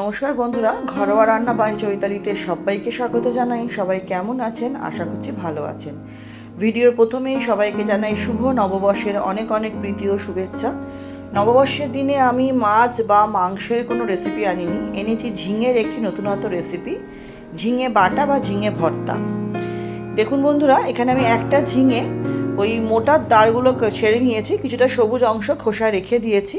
নমস্কার বন্ধুরা, ঘরোয়া রান্না বাই চৈতালিতে সবাইকে স্বাগত জানাই। সবাই কেমন আছেন? আশা করছি ভালো আছেন। ভিডিওর প্রথমেই সবাইকে জানাই শুভ নববর্ষের অনেক অনেক প্রীতি ও শুভেচ্ছা। নববর্ষের দিনে আমি মাছ বা মাংসের কোনো রেসিপি আনিনি। এনেছি ঝিঙের একটি নতুনত্ব রেসিপি ঝিঙে বাটা বা ঝিঙে ভর্তা। দেখুন বন্ধুরা, এখানে আমি একটা ঝিঙে ওই মোটার দাঁড়গুলো ছেড়ে নিয়েছি, কিছুটা সবুজ অংশ খোসা রেখে দিয়েছি।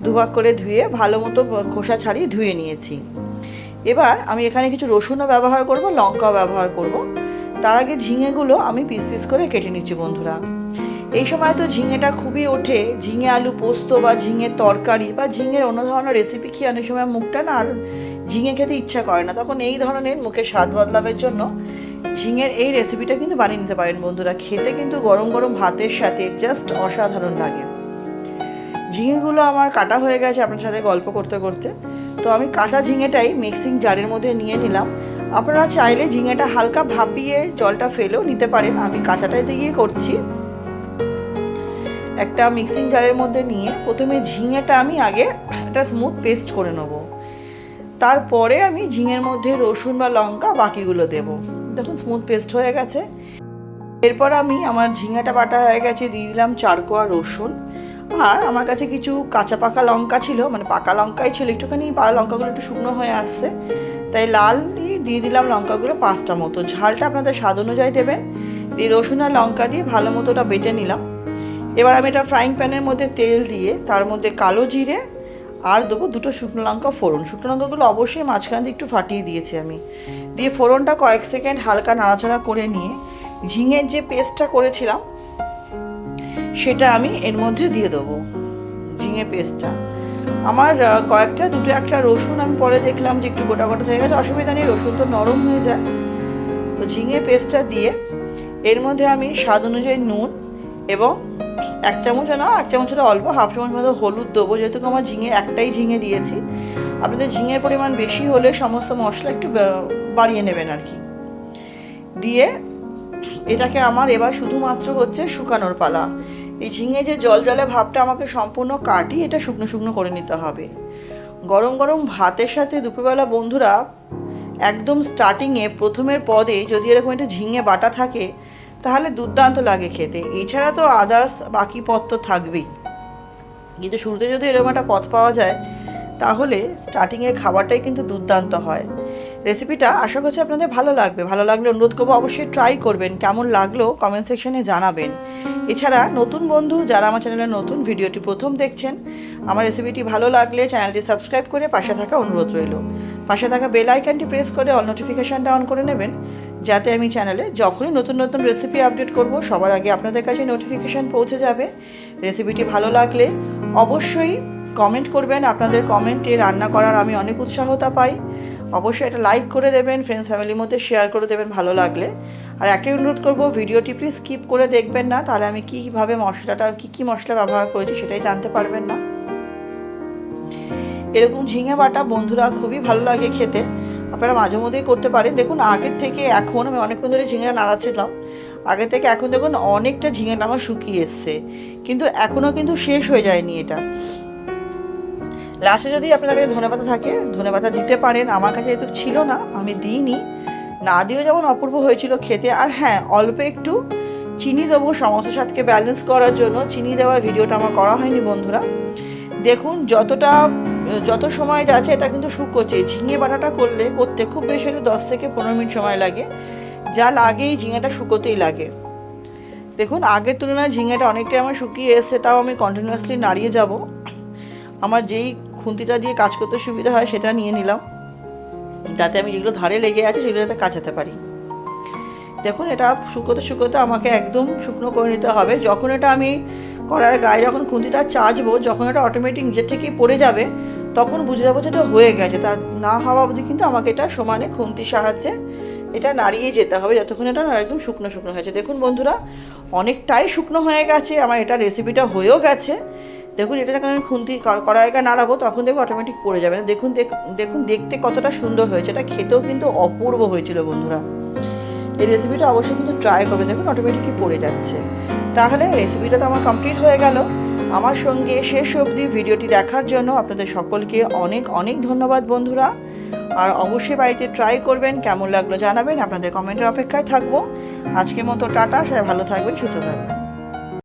দুভাগ করে ধুয়ে ভালো মতো খোসা ছাড়িয়ে ধুয়ে নিয়েছি। এবার আমি এখানে কিছু রসুনও ব্যবহার করব, লঙ্কাও ব্যবহার করব। তার আগে ঝিঙেগুলো আমি পিস পিস করে কেটে নিচ্ছি বন্ধুরা। এই সময় তো ঝিঙেটা খুবই ওঠে, ঝিঙে আলু পোস্ত বা ঝিঙের তরকারি বা ঝিঙের অন্য ধরনের রেসিপি খেয়ে অনেক সময় মুখটা না আর ঝিঙে খেতে ইচ্ছা করে না। তখন এই ধরনের মুখে স্বাদ বদলাবের জন্য ঝিঙের এই রেসিপিটা কিন্তু বানিয়ে নিতে পারেন বন্ধুরা। খেতে কিন্তু গরম গরম ভাতের সাথে জাস্ট অসাধারণ লাগে। ঝিঙেগুলো আমার কাটা হয়ে গেছে আপনার সাথে গল্প করতে করতে। তো আমি কাঁচা ঝিঙেটাই মিক্সিং জারের মধ্যে নিয়ে নিলাম। আপনারা চাইলে ঝিঙেটা হালকা ভাপিয়ে জলটা ফেলেও নিতে পারেন। আমি কাঁচাটাই দিয়ে করছি। একটা মিক্সিং জারের মধ্যে নিয়ে প্রথমে ঝিঙেটা আমি আগে একটা স্মুথ পেস্ট করে নেব। তারপরে আমি ঝিঙের মধ্যে রসুন বা লঙ্কা বাকিগুলো দেব। দেখুন স্মুথ পেস্ট হয়ে গেছে। এরপর আমি আমার ঝিঙেটা বাটা হয়ে গেছে, দিয়ে দিলাম চারকোয়া রসুন। আর আমার কাছে কিছু কাঁচা পাকা লঙ্কা ছিল মানে পাকা লঙ্কাই ছিল, একটুখানি লঙ্কাগুলো একটু শুকনো হয়ে আসছে। তাই লাল দিয়ে দিলাম লঙ্কাগুলো পাঁচটা মতো। ঝালটা আপনাদের স্বাদ অনুযায়ী দেবেন। দিয়ে রসুন আর লঙ্কা দিয়ে ভালো মতো ওটা বেটে নিলাম। এবার আমি এটা ফ্রাইং প্যানের মধ্যে তেল দিয়ে, তার মধ্যে কালো জিরে আর দেবো দুটো শুকনো লঙ্কা ফোড়ন। শুকনো লঙ্কাগুলো অবশ্যই মাঝখান দিয়ে একটু ফাটিয়ে দিয়েছি আমি। দিয়ে ফোড়নটা কয়েক সেকেন্ড হালকা নাড়াচাড়া করে নিয়ে ঝিঙের যে পেস্টটা করেছিলাম সেটা আমি এর মধ্যে দিয়ে দেবো, ঝিঙে পেস্টটা। আমার কয়েকটা, দুটো, একটা রসুন আমি পরে দেখলাম যে একটু গোটা গোটা হয়ে গেছে, অসুবিধা নেই, রসুন তো নরম হয়ে যায়। তো ঝিঙে পেস্টটা দিয়ে এর মধ্যে আমি স্বাদ অনুযায়ী নুন এবং এক চামচ না, এক চামচটা অল্প, হাফ চামচ মতো হলুদ দেবো, যেহেতু আমার ঝিঙে, একটাই ঝিঙে দিয়েছি। আপনাদের ঝিঙের পরিমাণ বেশি হলে সমস্ত মশলা একটু বাড়িয়ে নেবেন আর কি। দিয়ে এটাকে আমার এবার শুধুমাত্র হচ্ছে শুকানোর পালা। এই ঝিঙে যে জল জলে ভাবটা আমাকে সম্পূর্ণ কাটি এটা শুকনো শুকনো করে নিতে হবে। গরম গরম ভাতের সাথে দুপুরবেলা বন্ধুরা একদম স্টার্টিংয়ে প্রথমের পদে যদি এরকম একটা ঝিঙে বাটা থাকে, তাহলে দুর্দান্ত লাগে খেতে। এছাড়া তো আদার্স বাকি পথ তো থাকবেই। কিন্তু শুরুতে যদি এরকম একটা পথ পাওয়া যায় তাহলে স্টার্টিংয়ের খাবারটাই কিন্তু দুর্দান্ত হয়। রেসিপিটা আশা করছি আপনাদের ভালো লাগবে। ভালো লাগলে অনুরোধ করব অবশ্যই ট্রাই করবেন। কেমন লাগল কমেন্ট সেকশনে জানাবেন। এছাড়া নতুন বন্ধু যারা আমার চ্যানেলে নতুন ভিডিওটি প্রথম দেখছেন, আমার রেসিপিটি ভালো লাগলে চ্যানেলটি সাবস্ক্রাইব করে পাশে থাকা অনুরোধ রইল। পাশে থাকা বেল আইকনটি প্রেস করে অল নোটিফিকেশানটা অন করে নেবেন, যাতে আমি চ্যানেলে যখনই নতুন নতুন রেসিপি আপডেট করব, সবার আগে আপনাদের কাছে নোটিফিকেশান পৌঁছে যাবে। রেসিপিটি ভালো লাগলে অবশ্যই কমেন্ট করবেন, আপনাদের কমেন্টে রান্না করার আমি অনেক উৎসাহতা পাই। অবশ্যই এটা লাইক করে দেবেন ফ্রেন্ডস ফ্যামিলির মধ্যে শেয়ার করে দেবেন ভালো লাগলে। আর একটাই অনুরোধ করব, ভিডিওটি প্লিজ স্কিপ করে দেখবেন না, তাহলে আমি কীভাবে মশলাটা, কী কী মশলা ব্যবহার করেছি সেটাই জানতে পারবেন না। এরকম ঝিঙে বাটা বন্ধুরা খুবই ভালো লাগে খেতে। আপনারা মাঝে মধ্যেই করতে পারেন। দেখুন, আগের থেকে এখন আমি অনেকক্ষণ ধরে ঝিঙে নাড়াচ্ছিলাম। আগে থেকে এখন দেখুন অনেকটা ঝিঙেটা আমার শুকিয়ে এসছে। কিন্তু এখনও কিন্তু শেষ হয়ে যায়নি এটা। লাস্টে যদি আপনার কাছে ধনে পাতা থাকে ধনে পাতা দিতে পারেন। আমার কাছে যেহেতু ছিল না, আমি দিইনি। না দিয়েও যেমন অপূর্ব হয়েছিল খেতে, আর হ্যাঁ অল্প একটু চিনি দেবো সমস্ত স্বাদকে ব্যালেন্স করার জন্য। চিনি দেওয়ার ভিডিওটা আমার করা হয়নি বন্ধুরা। দেখুন, যতটা, যত সময় যাচ্ছে, এটা কিন্তু শুকোচ্ছে। ঝিঙে বাটাটা করলে করতে খুব বেশি হলে দশ থেকে পনেরো মিনিট সময় লাগে। যা লাগে এই ঝিঙেটা শুকোতেই লাগে। দেখুন, আগের তুলনায় ঝিঙেটা অনেকটাই আমার শুকিয়ে এসছে, তাও আমি কন্টিনিউয়াসলি নাড়িয়ে যাব। আমার যেই খুন্তিটা দিয়ে কাজ করতে সুবিধা হয় সেটা নিয়ে নিলাম। যাতে আমি যেগুলো ধারে লেগে আছে সেগুলো যাতে কাচাতে পারি। দেখুন, এটা শুকোতে শুকোতে আমাকে একদম শুকনো করে নিতে হবে। যখন এটা আমি করার গায়ে যখন খুন্তিটা চাচবো, যখন এটা অটোমেটিক নিজের থেকেই পড়ে যাবে, তখন বুঝে যাব যে এটা হয়ে গেছে। তা না হওয়া অবধি কিন্তু আমাকে এটা সমানে খুন্তির সাহায্যে এটা নাড়িয়ে যেতে হবে যতক্ষণ এটা একদম শুকনো শুকনো হয়েছে। দেখুন বন্ধুরা, অনেকটাই শুকনো হয়ে গেছে, আমার এটা রেসিপিটা হয়েও গেছে। দেখুন, এটা যখন আমি খুন্তি কড়াইকা নাড়াবো, তখন দেখব অটোমেটিক পড়ে যাবে। না দেখুন দেখুন, দেখতে কতটা সুন্দর হয়েছে। এটা খেতেও কিন্তু অপূর্ব হয়েছিল বন্ধুরা। এই রেসিপিটা অবশ্যই কিন্তু ট্রাই করবেন দেখুন অটোমেটিকই পড়ে যাচ্ছে। তাহলে রেসিপিটা তো আমার কমপ্লিট হয়ে গেল। আমার সঙ্গে শেষ অবধি ভিডিওটি দেখার জন্য আপনাদের সকলকে অনেক অনেক ধন্যবাদ বন্ধুরা। আর অবশ্যই বাড়িতে ট্রাই করবেন, কেমন লাগল জানাবেন। আপনাদের কমেন্টের অপেক্ষায় থাকব। আজকের মতো টাটা, সবাই ভালো থাকবেন, সুস্থ থাকবেন।